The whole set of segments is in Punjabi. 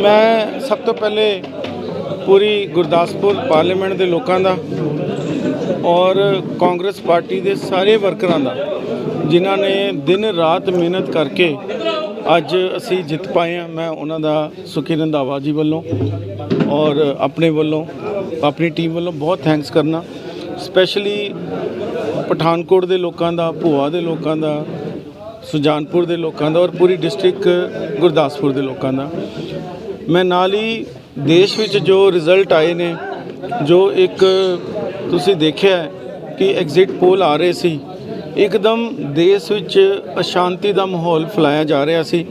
ਮੈਂ ਸਭ ਤੋਂ ਪਹਿਲੇ ਪੂਰੀ ਗੁਰਦਾਸਪੁਰ ਪਾਰਲੀਮੈਂਟ ਦੇ ਲੋਕਾਂ ਦਾ ਔਰ ਕਾਂਗਰਸ ਪਾਰਟੀ ਦੇ ਸਾਰੇ ਵਰਕਰਾਂ ਦਾ, ਜਿਨ੍ਹਾਂ ਨੇ ਦਿਨ ਰਾਤ ਮਿਹਨਤ ਕਰਕੇ ਅੱਜ ਅਸੀਂ ਜਿੱਤ ਪਾਏ ਆ ਮੈਂ ਉਹਨਾਂ ਦਾ ਸੁਖੀ ਰੰਧਾਵਾ ਜੀ ਵੱਲੋਂ ਔਰ ਆਪਣੇ ਵੱਲੋਂ, ਆਪਣੀ ਟੀਮ ਵੱਲੋਂ ਬਹੁਤ ਥੈਂਕਸ ਕਰਨਾ। ਸਪੈਸ਼ਲੀ ਪਠਾਨਕੋਟ ਦੇ ਲੋਕਾਂ ਦਾ, ਭੂਆ ਦੇ ਲੋਕਾਂ ਦਾ, ਸੁਜਾਨਪੁਰ ਦੇ ਲੋਕਾਂ ਦਾ ਔਰ ਪੂਰੀ ਡਿਸਟ੍ਰਿਕਟ ਗੁਰਦਾਸਪੁਰ ਦੇ ਲੋਕਾਂ ਦਾ। ਮੈਂ ਨਾਲ ਹੀ ਦੇਸ਼ ਵਿੱਚ ਜੋ ਰਿਜ਼ਲਟ ਆਏ ਨੇ, ਜੋ ਇੱਕ ਤੁਸੀਂ ਦੇਖਿਆ ਕਿ ਐਗਜ਼ਿਟ ਪੋਲ ਆ ਰਹੇ ਸੀ, ਇੱਕਦਮ ਦੇਸ਼ ਵਿੱਚ ਅਸ਼ਾਂਤੀ ਦਾ ਮਾਹੌਲ ਫੈਲਾਇਆ ਜਾ ਰਿਹਾ ਸੀ।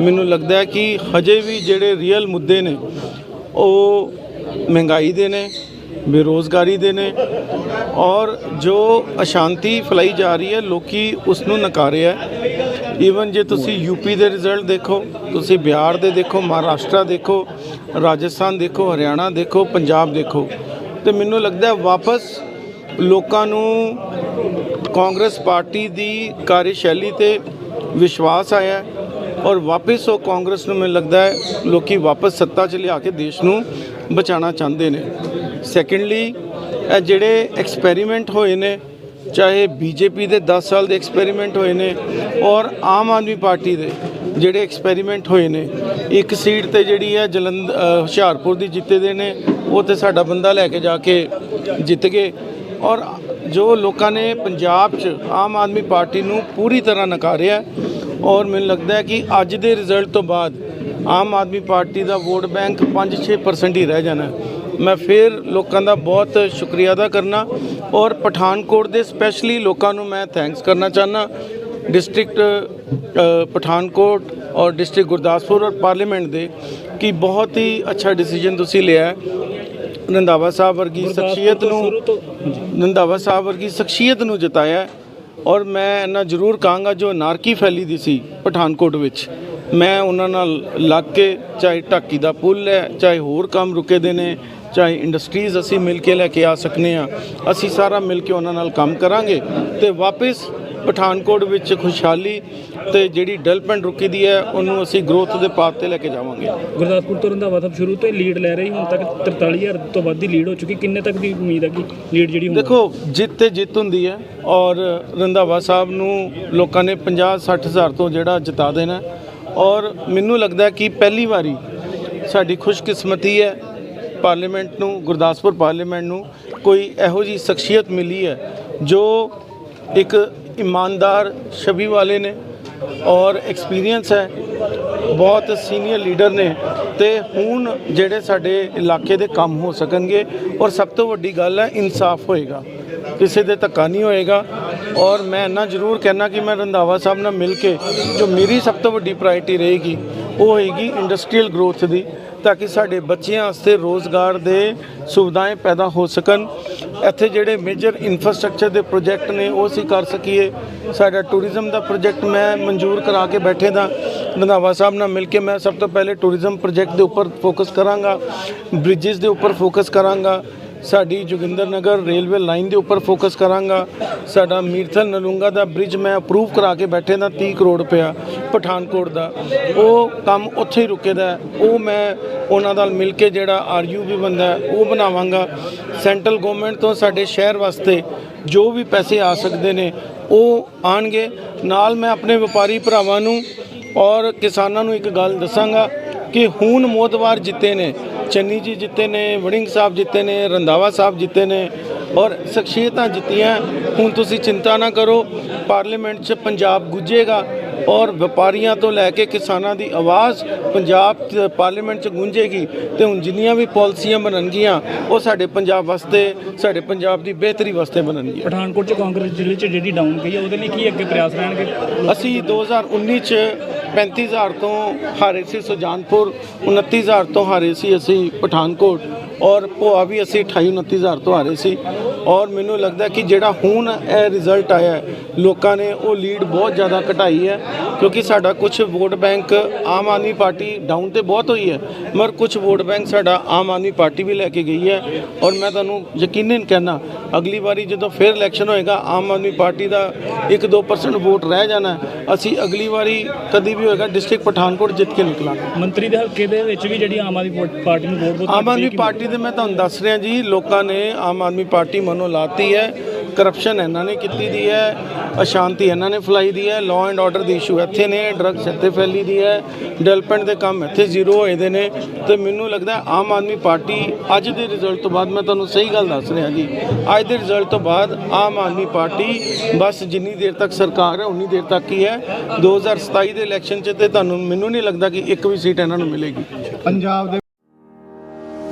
ਮੈਨੂੰ ਲੱਗਦਾ ਹੈ ਕਿ ਹਜੇ ਵੀ ਜਿਹੜੇ ਰੀਅਲ ਮੁੱਦੇ ਨੇ, ਉਹ ਮਹਿੰਗਾਈ ਦੇ ਨੇ, ਬੇਰੋਜ਼ਗਾਰੀ ਦੇ ਨੇ, ਔਰ ਜੋ ਅਸ਼ਾਂਤੀ ਫੈਲਾਈ ਜਾ ਰਹੀ ਹੈ, ਲੋਕੀ ਉਸ ਨੂੰ ਨਕਾਰੇ ਈਵਨ ਜੇ ਤੁਸੀਂ ਯੂਪੀ ਦੇ ਰਿਜ਼ਲਟ ਦੇਖੋ, ਤੁਸੀਂ ਬਿਹਾਰ ਦੇ ਦੇਖੋ, ਮਹਾਰਾਸ਼ਟਰ ਦੇਖੋ, ਰਾਜਸਥਾਨ ਦੇਖੋ, ਹਰਿਆਣਾ ਦੇਖੋ, ਪੰਜਾਬ ਦੇਖੋ, ਤੇ ਮੈਨੂੰ ਲੱਗਦਾ ਵਾਪਸ ਲੋਕਾਂ ਨੂੰ ਕਾਂਗਰਸ ਪਾਰਟੀ ਦੀ ਕਾਰਜਸ਼ੈਲੀ ਤੇ ਵਿਸ਼ਵਾਸ ਆਇਆ ਔਰ ਵਾਪਸ ਉਹ ਕਾਂਗਰਸ ਨੂੰ ਮੈਨੂੰ ਲੱਗਦਾ ਹੈ ਲੋਕੀ ਵਾਪਸ ਸੱਤਾ 'ਚ ਲਿਆ ਕੇ ਦੇਸ਼ ਨੂੰ ਬਚਾਉਣਾ ਚਾਹੁੰਦੇ ਨੇ। ਸੈਕੰਡਲੀ ਇਹ ਜਿਹੜੇ ਐਕਸਪੈਰੀਮੈਂਟ ਹੋਏ ਨੇ ਚਾਹੇ ਬੀਜੇਪੀ ਦੇ 10 ਸਾਲ ਦੇ ਐਕਸਪੈਰੀਮੈਂਟ ਹੋਏ ਨੇ ਔਰ ਆਮ ਆਦਮੀ ਪਾਰਟੀ ਦੇ ਜਿਹੜੇ ਐਕਸਪੈਰੀਮੈਂਟ ਹੋਏ ਨੇ, ਇੱਕ ਸੀਟ ਤੇ ਜਿਹੜੀ ਹੈ ਜਲੰਧ ਹੁਸ਼ਿਆਰਪੁਰ ਦੀ ਜਿੱਤੇ ਦੇ ਨੇ, ਉਹ ਤੇ ਸਾਡਾ ਬੰਦਾ ਲੈ ਕੇ ਜਾ ਕੇ ਜਿੱਤ ਗਏ ਔਰ ਜੋ ਲੋਕਾਂ ਨੇ ਪੰਜਾਬ 'ਚ ਆਮ ਆਦਮੀ ਪਾਰਟੀ ਨੂੰ ਪੂਰੀ ਤਰ੍ਹਾਂ ਨਕਾਰਿਆ ਔਰ ਮੈਨੂੰ ਲੱਗਦਾ ਹੈ ਕਿ ਅੱਜ ਦੇ ਰਿਜ਼ਲਟ ਤੋਂ ਬਾਅਦ ਆਮ ਆਦਮੀ ਪਾਰਟੀ ਦਾ ਵੋਟ ਬੈਂਕ 5-6% ਹੀ ਰਹਿ ਜਾਣਾ ਮੈਂ ਫਿਰ ਲੋਕਾਂ ਦਾ ਬਹੁਤ ਸ਼ੁਕਰੀਆ ਅਦਾ ਕਰਨਾ ਔਰ ਪਠਾਨਕੋਟ ਦੇ ਸਪੈਸ਼ਲੀ ਲੋਕਾਂ ਨੂੰ ਮੈਂ ਥੈਂਕਸ ਕਰਨਾ ਚਾਹਨਾ ਡਿਸਟ੍ਰਿਕਟ ਪਠਾਨਕੋਟ ਔਰ ਡਿਸਟ੍ਰਿਕਟ ਗੁਰਦਾਸਪੁਰ ਔਰ ਪਾਰਲੀਮੈਂਟ ਦੇ ਕਿ ਬਹੁਤ ਹੀ ਅੱਛਾ ਡਿਸੀਜਨ ਤੁਸੀਂ ਲਿਆ ਰੰਧਾਵਾ ਸਾਹਿਬ ਵਰਗੀ ਸ਼ਖਸੀਅਤ ਨੂੰ ਰੰਧਾਵਾ ਸਾਹਿਬ ਵਰਗੀ ਸ਼ਖਸੀਅਤ ਨੂੰ ਜਿਤਾਇਆ ਔਰ ਮੈਂ ਇਹਨਾਂ ਜ਼ਰੂਰ ਕਹਾਂਗਾ ਜੋ ਨਾਰਕੀ ਫੈਲੀ ਦੀ ਸੀ ਪਠਾਨਕੋਟ ਵਿੱਚ। ਮੈਂ ਉਹਨਾਂ ਨਾਲ ਲੱਗ ਕੇ ਚਾਹੇ ਢਾਕੀ ਦਾ ਪੁੱਲ ਹੈ ਚਾਹੇ ਹੋਰ ਕੰਮ ਰੁਕੇ ਦੇ ਨੇ ਚਾਹੇ ਇੰਡਸਟਰੀਜ਼ ਅਸੀਂ ਮਿਲ ਕੇ ਲੈ ਕੇ ਆ ਸਕਨੇ ਆ ਅਸੀਂ ਸਾਰਾ ਮਿਲ ਕੇ ਉਹਨਾਂ ਨਾਲ ਕੰਮ ਕਰਾਂਗੇ ਤੇ ਵਾਪਸ ਪਠਾਨਕੋਟ ਵਿੱਚ ਖੁਸ਼ਹਾਲੀ ਤੇ ਜਿਹੜੀ ਡਿਵੈਲਪਮੈਂਟ ਰੁਕੀ ਦੀ ਹੈ ਉਹਨੂੰ ਅਸੀਂ ਗਰੋਥ ਦੇ ਪਾਥ ਤੇ ਲੈ ਕੇ ਜਾਵਾਂਗੇ ਗੁਰਦਾਸਪੁਰ ਤੋਂ ਰੰਧਾਵਾ ਸਾਹਿਬ ਸ਼ੁਰੂ ਤੋਂ ਹੀ ਲੀਡ ਲੈ ਰਹੀ ਹੁਣ ਤੱਕ 43000 ਤੋਂ ਵੱਧ ਦੀ ਲੀਡ ਹੋ ਚੁੱਕੀ ਕਿੰਨੇ ਤੱਕ ਦੀ ਉਮੀਦ ਹੈ ਕਿ ਲੀਡ ਜਿਹੜੀ ਹੁਣ ਦੇਖੋ ਜਿੱਤ ਤੇ ਜਿੱਤ ਹੁੰਦੀ ਹੈ ਔਰ ਰੰਧਾਵਾ ਸਾਹਿਬ ਨੂੰ ਲੋਕਾਂ ਨੇ 50 60 ਹਜ਼ਾਰ ਤੋਂ ਜਿਹੜਾ ਜਿਤਾ ਦੇਣਾ। ਔਰ ਮੈਨੂੰ ਲੱਗਦਾ ਕਿ ਪਹਿਲੀ ਵਾਰੀ ਸਾਡੀ ਖੁਸ਼ਕਿਸਮਤੀ ਹੈ ਪਾਰਲੀਮੈਂਟ ਨੂੰ, ਗੁਰਦਾਸਪੁਰ ਪਾਰਲੀਮੈਂਟ ਨੂੰ ਕੋਈ ਇਹੋ ਜੀ ਸ਼ਖਸੀਅਤ ਮਿਲੀ ਹੈ ਜੋ ਇੱਕ ਇਮਾਨਦਾਰ ਛਵੀ ਵਾਲੇ ਨੇ ਔਰ ਐਕਸਪੀਰੀਅੰਸ ਹੈ, ਬਹੁਤ ਸੀਨੀਅਰ ਲੀਡਰ ਨੇ ਤੇ ਹੁਣ ਜਿਹੜੇ ਸਾਡੇ ਇਲਾਕੇ ਦੇ ਕੰਮ ਹੋ ਸਕਣਗੇ ਔਰ ਸਭ ਤੋਂ ਵੱਡੀ ਗੱਲ ਹੈ ਇਨਸਾਫ ਹੋਏਗਾ, ਕਿਸੇ ਦੇ ਧੱਕਾ ਨਹੀਂ ਹੋਏਗਾ ਔਰ ਮੈਂ ਇੰਨਾ ਜ਼ਰੂਰ ਕਹਿਣਾ ਕਿ ਮੈਂ ਰੰਧਾਵਾ ਸਾਹਿਬ ਨਾਲ ਮਿਲ ਕੇ ਜੋ ਮੇਰੀ ਸਭ ਤੋਂ ਵੱਡੀ ਪ੍ਰਾਇੋਰਟੀ ਰਹੇਗੀ ਉਹ ਹੋਏਗੀ ਇੰਡਸਟਰੀਅਲ ਗਰੋਥ ਦੀ ਤਾਂ ਕਿ ਸਾਡੇ ਬੱਚਿਆਂ ਵਾਸਤੇ ਰੋਜ਼ਗਾਰ ਦੇ ਸੁਵਿਧਾएं ਪੈਦਾ ਹੋ ਸਕਣ। ਇੱਥੇ ਜਿਹੜੇ ਮੇਜਰ ਇਨਫਰਾਸਟ੍ਰਕਚਰ ਦੇ ਪ੍ਰੋਜੈਕਟ ਨੇ, ਉਹ ਅਸੀਂ ਕਰ ਸਕੀਏ। ਸਾਡਾ ਟੂਰਿਜ਼ਮ ਦਾ ਪ੍ਰੋਜੈਕਟ ਮੈਂ ਮਨਜ਼ੂਰ ਕਰਾ ਕੇ ਬੈਠੇ ਦਾ। ਰੰਧਾਵਾ ਸਾਹਿਬ ਨਾਲ ਮਿਲ ਕੇ ਮੈਂ ਸਭ ਤੋਂ ਪਹਿਲੇ ਟੂਰਿਜ਼ਮ ਪ੍ਰੋਜੈਕਟ ਦੇ ਉੱਪਰ ਫੋਕਸ ਕਰਾਂਗਾ। ਬ੍ਰਿਜਸ ਦੇ ਉੱਪਰ ਫੋਕਸ ਕਰਾਂਗਾ। ਸਾਡੀ ਜੋਗਿੰਦਰ ਨਗਰ ਰੇਲਵੇ ਲਾਈਨ ਦੇ ਉੱਪਰ ਫੋਕਸ ਕਰਾਂਗਾ। ਸਾਡਾ ਮੀਰਥਲ ਨਲੂੰਗਾ ਦਾ ਬ੍ਰਿਜ ਮੈਂ ਅਪਰੂਵ ਕਰਾ ਕੇ ਬੈਠੇ ਦਾ 30 ਕਰੋੜ ਰੁਪਇਆ ਪਠਾਨਕੋਟ ਦਾ। ਉਹ ਕੰਮ ਉੱਥੇ ਹੀ ਰੁਕੇ ਦਾ ਉਹ ਮੈਂ ਉਹਨਾਂ ਨਾਲ ਮਿਲ ਕੇ ਜਿਹੜਾ ਆਰਯੂ ਵੀ ਬੰਦਾ ਉਹ ਬਣਾਵਾਂਗਾ। ਸੈਂਟਰਲ ਗਵਰਨਮੈਂਟ ਤੋਂ ਸਾਡੇ ਸ਼ਹਿਰ ਵਾਸਤੇ ਜੋ ਵੀ ਪੈਸੇ ਆ ਸਕਦੇ ਨੇ, ਉਹ ਆਣਗੇ। ਨਾਲ ਮੈਂ ਆਪਣੇ ਵਪਾਰੀ ਭਰਾਵਾਂ ਨੂੰ ਔਰ ਕਿਸਾਨਾਂ ਨੂੰ ਇੱਕ ਗੱਲ ਦੱਸਾਂਗਾ ਕਿ ਹੁਣ ਮੋਦਵਾਰ ਜਿੱਤੇ ਨੇ ਚੰਨੀ ਜੀ ਜਿੱਤੇ ਨੇ ਵੜਿੰਗ ਸਾਹਿਬ ਜਿੱਤੇ ਨੇ ਰੰਧਾਵਾ ਸਾਹਿਬ ਜਿੱਤੇ ਨੇ ਔਰ ਸ਼ਖਸੀਅਤਾਂ ਜਿੱਤੀਆਂ। ਹੁਣ ਤੁਸੀਂ ਚਿੰਤਾ ਨਾ ਕਰੋ ਪਾਰਲੀਮੈਂਟ 'ਚ ਪੰਜਾਬ ਗੁੱਜੇਗਾ ਔਰ ਵਪਾਰੀਆਂ ਤੋਂ ਲੈ ਕੇ ਕਿਸਾਨਾਂ ਦੀ ਆਵਾਜ਼ ਪੰਜਾਬ ਪਾਰਲੀਮੈਂਟ 'ਚ ਗੂੰਜੇਗੀ ਤੇ ਹੁਣ ਜਿੰਨੀਆਂ ਵੀ ਪਾਲਿਸੀਆਂ ਬਣਨਗੀਆਂ ਉਹ ਸਾਡੇ ਪੰਜਾਬ ਵਾਸਤੇ ਸਾਡੇ ਪੰਜਾਬ ਦੀ ਬਿਹਤਰੀ ਵਾਸਤੇ ਬਣਨਗੀਆਂ। ਪਠਾਨਕੋਟ ਚ ਕਾਂਗਰਸ ਜ਼ਿਲ੍ਹੇ ਚ ਜਿਹੜੀ ਡਾਊਨ ਗਈ ਹੈ ਉਹਦੇ ਲਈ ਕੀ ਅੱਗੇ ਪ੍ਰਯਾਸ ਰਹਿਣਗੇ? ਅਸੀਂ 2019 ਚ 35000 ਤੋਂ ਹਾਰੇ ਸੀ ਸੁਜਾਨਪੁਰ 29000 ਤੋਂ ਹਾਰੇ ਸੀ ਅਸੀਂ ਪਠਾਨਕੋਟ ਔਰ ਭੋਆ ਵੀ ਅਸੀਂ 28 29000 ਤੋਂ ਹਾਰੇ ਸੀ। ਔਰ ਮੈਨੂੰ ਲੱਗਦਾ ਕਿ ਜਿਹੜਾ ਹੁਣ ਇਹ ਰਿਜ਼ਲਟ ਆਇਆ ਲੋਕਾਂ ਨੇ ਉਹ ਲੀਡ ਬਹੁਤ ਜ਼ਿਆਦਾ ਘਟਾਈ ਹੈ। ਕਿਉਂਕਿ ਸਾਡਾ ਕੁਝ vote bank Aam Aadmi Party down ਤੇ ਬਹੁਤ ਹੋਈ ਹੈ ਮਗਰ ਕੁਝ ਵੋਟ ਬੈਂਕ ਸਾਡਾ ਆਮ ਆਦਮੀ ਪਾਰਟੀ ਵੀ ਲੈ ਕੇ ਗਈ ਹੈ ਔਰ ਮੈਂ ਤੁਹਾਨੂੰ ਯਕੀਨਨ ਕਹਿਣਾ ਅਗਲੀ ਵਾਰੀ ਜਦੋਂ ਫਿਰ ਇਲੈਕਸ਼ਨ ਹੋਏਗਾ ਆਮ ਆਦਮੀ ਪਾਰਟੀ ਦਾ 1-2% ਵੋਟ ਰਹਿ ਜਾਣਾ। ਅਸੀਂ ਅਗਲੀ ਵਾਰੀ ਕਦੀ ਵੀ ਹੋਏਗਾ ਡਿਸਟ੍ਰਿਕਟ ਪਠਾਨਕੋਟ ਜਿੱਤ ਕੇ ਨਿਕਲਾਂਗੇ ਮੰਤਰੀ ਦੇ ਹਲਕੇ ਦੇ ਵਿੱਚ ਵੀ ਜਿਹੜੀ ਆਮ ਆਦਮੀ ਪਾਰਟੀ ਨੂੰ ਵੋਟ ਬਹੁਤ ਆਮ ਆਦਮੀ। ਪਾਰਟੀ ਦੇ ਮੈਂ ਤੁਹਾਨੂੰ ਦੱਸ ਰਿਹਾ ਜੀ ਲੋਕਾਂ ਨੇ ਆਮ ਆਦਮੀ ਪਾਰਟੀ ਮਨੋਂ ਲਾਤੀ ਹੈ ਕਰਪਸ਼ਨ ਇਹਨਾਂ ਨੇ ਕੀਤੀ ਦੀ ਹੈ, ਅਸ਼ਾਂਤੀ ਇਹਨਾਂ ਨੇ ਫੈਲਾਈ ਦੀ ਹੈ ਲਾਅ ਐਂਡ ਆਰਡਰ ਦੀ ਇਸ਼ੂ ਇੱਥੇ ਨੇ ਡਰੱਗਸ ਇੱਥੇ ਫੈਲੀ ਦੀ ਹੈ ਡਿਵੈਲਪਮੈਂਟ ਦੇ ਕੰਮ ਇੱਥੇ ਜ਼ੀਰੋ ਹੋਏ ਦੇ ਨੇ ਤੇ ਮੈਨੂੰ ਲੱਗਦਾ ਆਮ ਆਦਮੀ ਪਾਰਟੀ ਅੱਜ ਦੇ ਰਿਜ਼ਲਟ ਤੋਂ ਬਾਅਦ, ਮੈਂ ਤੁਹਾਨੂੰ ਸਹੀ ਗੱਲ ਦੱਸ ਰਿਹਾ ਜੀ, ਅੱਜ ਦੇ ਰਿਜ਼ਲਟ ਤੋਂ ਬਾਅਦ ਆਮ ਆਦਮੀ ਪਾਰਟੀ ਬਸ ਜਿੰਨੀ ਦੇਰ ਤੱਕ ਸਰਕਾਰ ਹੈ, ਉਨੀ ਦੇਰ ਤੱਕ ਹੀ ਹੈ। 2027 ਦੇ ਇਲੈਕਸ਼ਨ 'ਚ ਤੇ ਤੁਹਾਨੂੰ, ਮੈਨੂੰ ਨਹੀਂ ਲੱਗਦਾ ਕਿ ਇੱਕ ਵੀ ਸੀਟ ਇਹਨਾਂ ਨੂੰ ਮਿਲੇਗੀ। ਪੰਜਾਬ ਦੇ